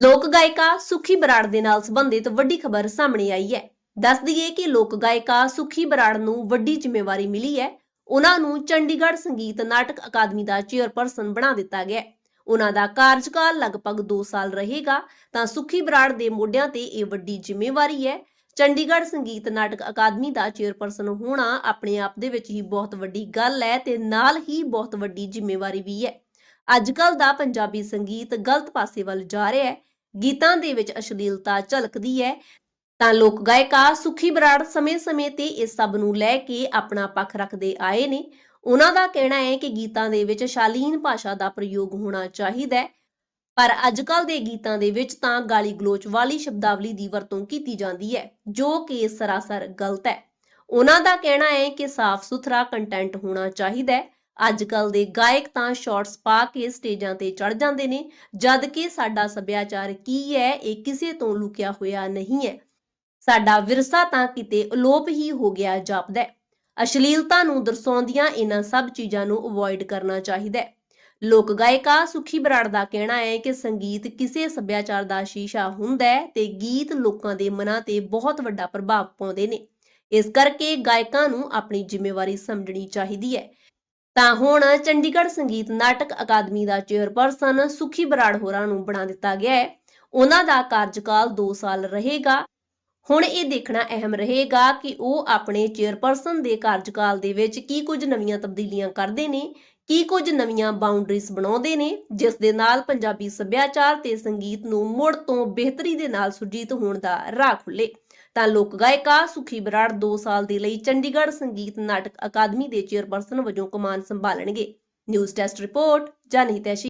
ਲੋਕ ਗਾਇਕਾ ਸੁਖੀ ਬਰਾੜ ਦੇ ਨਾਲ ਸੰਬੰਧਿਤ ਵੱਡੀ ਖਬਰ ਸਾਹਮਣੇ ਆਈ ਹੈ। ਦੱਸ ਦਈਏ ਕਿ ਲੋਕ ਗਾਇਕਾ ਸੁਖੀ ਬਰਾੜ ਨੂੰ ਵੱਡੀ ਜ਼ਿੰਮੇਵਾਰੀ ਮਿਲੀ ਹੈ। ਉਹਨਾਂ ਨੂੰ ਚੰਡੀਗੜ੍ਹ ਸੰਗੀਤ ਨਾਟਕ ਅਕਾਦਮੀ ਦਾ ਚੇਅਰਪਰਸਨ ਬਣਾ ਦਿੱਤਾ ਗਿਆ ਉਹਨਾਂ ਦਾ ਕਾਰਜਕਾਲ ਲਗਭਗ 2 ਸਾਲ ਰਹੇਗਾ, ਤਾਂ ਸੁਖੀ ਬਰਾੜ ਦੇ ਮੋਢਿਆਂ ਤੇ ਇਹ ਵੱਡੀ ਜ਼ਿੰਮੇਵਾਰੀ ਹੈ। ਚੰਡੀਗੜ੍ਹ ਸੰਗੀਤ ਨਾਟਕ ਅਕਾਦਮੀ ਦਾ ਚੇਅਰਪਰਸਨ ਹੋਣਾ ਆਪਣੇ ਆਪ ਦੇ ਵਿੱਚ ਹੀ ਬਹੁਤ ਵੱਡੀ ਗੱਲ ਹੈ ਤੇ ਨਾਲ ਹੀ ਬਹੁਤ ਵੱਡੀ ਜ਼ਿੰਮੇਵਾਰੀ ਵੀ ਹੈ। ਅੱਜ ਕੱਲ ਦਾ ਪੰਜਾਬੀ ਸੰਗੀਤ ਗਲਤ ਪਾਸੇ ਵੱਲ ਜਾ ਰਿਹਾ ਹੈ। ਗੀਤਾਂ ਦੇ ਵਿੱਚ ਅਸ਼ਲੀਲਤਾ ਝਲਕਦੀ ਹੈ। ਤਾਂ ਲੋਕ ਗਾਇਕਾ ਸੁਖੀ ਬਰਾੜ ਸਮੇਂ-ਸਮੇਂ ਤੇ ਇਸ ਸਭ ਨੂੰ ਲੈ ਕੇ ਆਪਣਾ ਪੱਖ ਰੱਖਦੇ ਆਏ ਨੇ। ਉਹਨਾਂ ਦਾ ਕਹਿਣਾ ਹੈ ਕਿ ਗੀਤਾਂ ਦੇ ਵਿੱਚ ਸ਼ਾਲੀਨ ਭਾਸ਼ਾ ਦਾ ਪ੍ਰਯੋਗ ਹੋਣਾ ਚਾਹੀਦਾ ਹੈ। ਪਰ ਅੱਜਕੱਲ ਦੇ ਗੀਤਾਂ ਦੇ ਵਿੱਚ ਤਾਂ ਗਾਲੀ ਗਲੋਚ ਵਾਲੀ ਸ਼ਬਦਾਵਲੀ ਦੀ ਵਰਤੋਂ ਕੀਤੀ ਜਾਂਦੀ ਹੈ, ਜੋ ਕਿ ਸਰਾਸਰ ਗਲਤ ਹੈ। ਉਹਨਾਂ ਦਾ ਕਹਿਣਾ ਹੈ ਕਿ ਸਾਫ਼ ਸੁਥਰਾ ਕੰਟੈਂਟ ਹੋਣਾ ਚਾਹੀਦਾ ਹੈ। ਅੱਜ ਅੱਜਕੱਲ ਦੇ ਗਾਇਕ ਤਾਂ ਸ਼ਾਰਟਸ ਪਾ ਕੇ ਸਟੇਜਾਂ ਤੇ ਚੜ ਜਾਂਦੇ ਨੇ, ਜਦ ਕਿ ਸਾਡਾ ਸੱਭਿਆਚਾਰ ਕੀ ਹੈ, ਇਹ ਕਿਸੇ ਤੋਂ ਲੁਕਿਆ ਹੋਇਆ ਨਹੀਂ ਹੈ। ਸਾਡਾ ਵਿਰਸਾ ਤਾਂ ਕਿਤੇ ਅਲੋਪ ਹੀ ਹੋ ਗਿਆ ਜਾਪਦਾ ਹੈ। ਅਸ਼ਲੀਲਤਾ ਨੂੰ ਦਰਸਾਉਂਦੀਆਂ ਇਹਨਾਂ ਸਭ ਚੀਜ਼ਾਂ ਨੂੰ ਅਵੋਇਡ ਕਰਨਾ ਚਾਹੀਦਾ ਹੈ। ਲੋਕ ਗਾਇਕਾ ਸੁਖੀ ਬਰਾੜ ਦਾ ਕਹਿਣਾ ਹੈ ਕਿ ਸੰਗੀਤ ਕਿਸੇ ਸੱਭਿਆਚਾਰ ਦਾ ਸ਼ੀਸ਼ਾ ਹੁੰਦਾ ਹੈ ਤੇ ਗੀਤ ਲੋਕਾਂ ਦੇ ਮਨਾਂ ਤੇ ਬਹੁਤ ਵੱਡਾ ਪ੍ਰਭਾਵ ਪਾਉਂਦੇ ਨੇ। ਇਸ ਕਰਕੇ ਗਾਇਕਾਂ ਨੂੰ ਆਪਣੀ ਜ਼ਿੰਮੇਵਾਰੀ ਸਮਝਣੀ ਚਾਹੀਦੀ ਹੈ। ਤਾਂ ਹੁਣ ਚੰਡੀਗੜ੍ਹ ਸੰਗੀਤ ਨਾਟਕ ਅਕਾਦਮੀ ਦਾ ਚੇਅਰਪਰਸਨ ਸੁਖੀ ਬਰਾੜ ਹੋਰਾਂ ਨੂੰ ਬਣਾ ਦਿੱਤਾ ਗਿਆ ਹੈ। ਉਹਨਾਂ ਦਾ ਕਾਰਜਕਾਲ 2 ਸਾਲ ਰਹੇਗਾ। ਹੁਣ ਇਹ ਦੇਖਣਾ ਅਹਿਮ ਰਹੇਗਾ ਕਿ ਉਹ ਆਪਣੇ ਚੇਅਰਪਰਸਨ ਦੇ ਕਾਰਜਕਾਲ ਦੇ ਵਿੱਚ ਕੀ ਕੁਝ ਨਵੀਆਂ ਤਬਦੀਲੀਆਂ ਕਰਦੇ ਨੇ, ਕੀ ਕੁਝ ਨਵੀਆਂ ਬਾਉਂਡਰੀਜ਼ ਬਣਾਉਂਦੇ ਨੇ, ਜਿਸ ਦੇ ਨਾਲ ਪੰਜਾਬੀ ਸੱਭਿਆਚਾਰ ਤੇ ਸੰਗੀਤ ਨੂੰ ਮੁੜ ਤੋਂ ਬਿਹਤਰੀ ਦੇ ਨਾਲ ਸੁਰਜੀਤ ਹੋਣ ਦਾ ਰਾਹ ਖੁੱਲੇ। ਤਾਂ ਲੋਕ ਗਾਇਕਾ ਸੁਖੀ ਬਰਾੜ 2 ਸਾਲ ਦੇ ਲਈ ਚੰਡੀਗੜ੍ਹ ਸੰਗੀਤ ਨਾਟਕ ਅਕਾਦਮੀ ਦੇ ਚੇਅਰਪਰਸਨ ਵਜੋਂ ਕਮਾਨ ਸੰਭਾਲਣਗੇ। ਨਿਊਜ਼ ਡੈਸਕ ਰਿਪੋਰਟ ਜਾਨੀ ਜਨਹਿਤੈਸ਼ੀ